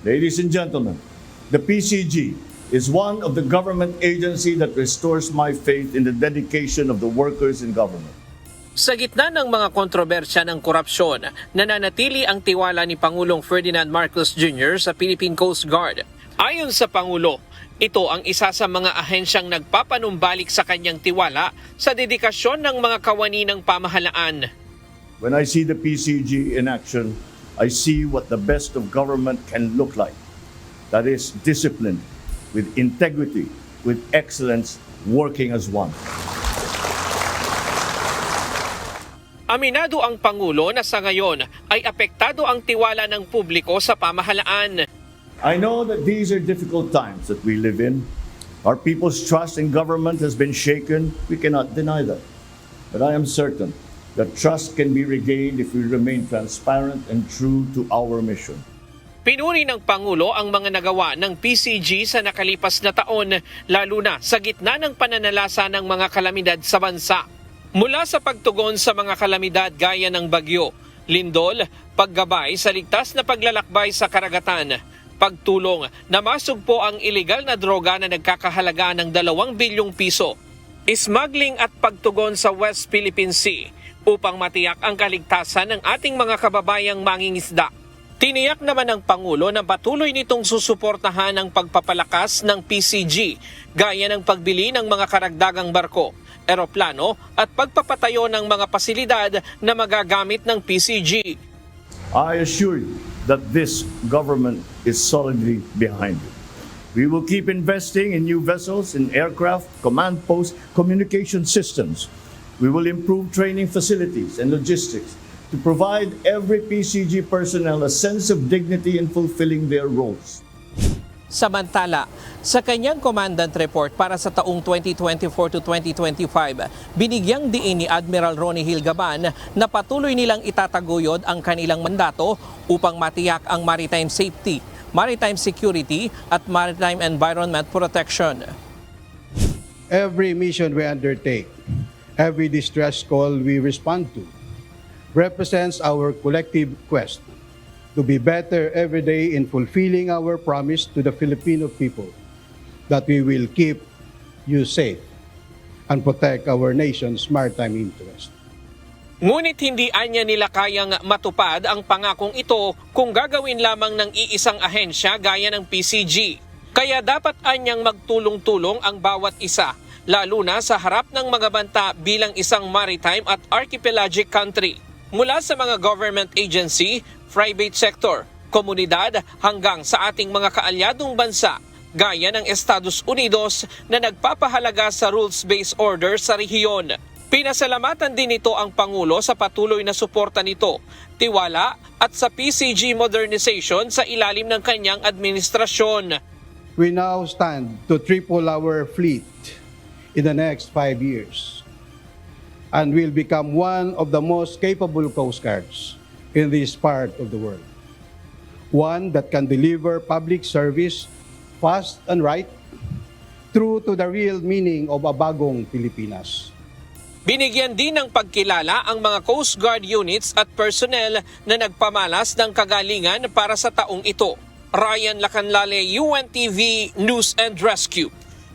Ladies and gentlemen, the PCG is one of the government agency that restores my faith in the dedication of the workers in government. Sa gitna ng mga kontrobersya ng korupsyon, nananatili ang tiwala ni Pangulong Ferdinand Marcos Jr. sa Philippine Coast Guard. Ayon sa Pangulo, ito ang isa sa mga ahensyang nagpapanumbalik sa kanyang tiwala sa dedikasyon ng mga kawani ng pamahalaan. When I see the PCG in action, I see what the best of government can look like. That is discipline, with integrity, with excellence, working as one. Aminado ang Pangulo na sa ngayon ay apektado ang tiwala ng publiko sa pamahalaan. I know that these are difficult times that we live in. Our people's trust in government has been shaken. We cannot deny that. But I am certain that trust can be regained if we remain transparent and true to our mission. Pinuri ng Pangulo ang mga nagawa ng PCG sa nakalipas na taon, lalo na sa gitna ng pananalasa ng mga kalamidad sa bansa. Mula sa pagtugon sa mga kalamidad gaya ng bagyo, lindol, paggabay sa ligtas na paglalakbay sa karagatan, pagtulong na masugpo ang ilegal na droga na nagkakahalaga ng 2 bilyong piso, smuggling at pagtugon sa West Philippine Sea upang matiyak ang kaligtasan ng ating mga kababayang mangingisda. Tiniyak naman ng Pangulo na patuloy nitong susuportahan ang pagpapalakas ng PCG gaya ng pagbili ng mga karagdagang barko, eroplano at pagpapatayo ng mga pasilidad na magagamit ng PCG. I assure you that this government is solidly behind it. We will keep investing in new vessels, in aircraft, command posts, communication systems. We will improve training facilities and logistics to provide every PCG personnel a sense of dignity in fulfilling their roles. Samantala, sa kanyang commandant report para sa taong 2024 to 2025, binigyang diin ni Admiral Ronnie Hilgaban na patuloy nilang itataguyod ang kanilang mandato upang matiyak ang maritime safety, maritime security at maritime environment protection. Every mission we undertake, every distress call we respond to, represents our collective quest to be better every day in fulfilling our promise to the Filipino people that we will keep you safe and protect our nation's maritime interest. Ngunit hindi anya nila kayang matupad ang pangakong ito kung gagawin lamang ng iisang ahensya gaya ng PCG. Kaya dapat anyang magtulong-tulong ang bawat isa, lalo na sa harap ng mga banta bilang isang maritime at archipelagic country. Mula sa mga government agency, private sector, komunidad hanggang sa ating mga kaalyadong bansa, gaya ng Estados Unidos na nagpapahalaga sa rules-based order sa rehiyon. Pinasalamatan din nito ang Pangulo sa patuloy na suporta nito, tiwala at sa PCG modernization sa ilalim ng kanyang administrasyon. We now stand to triple our fleet in the next five years and will become one of the most capable Coast Guards in this part of the world. One that can deliver public service fast and right, true to the real meaning of a bagong Pilipinas. Binigyan din ng pagkilala ang mga Coast Guard units at personnel na nagpamalas ng kagalingan para sa taong ito. Ryan Lacanlale, UNTV News and Rescue.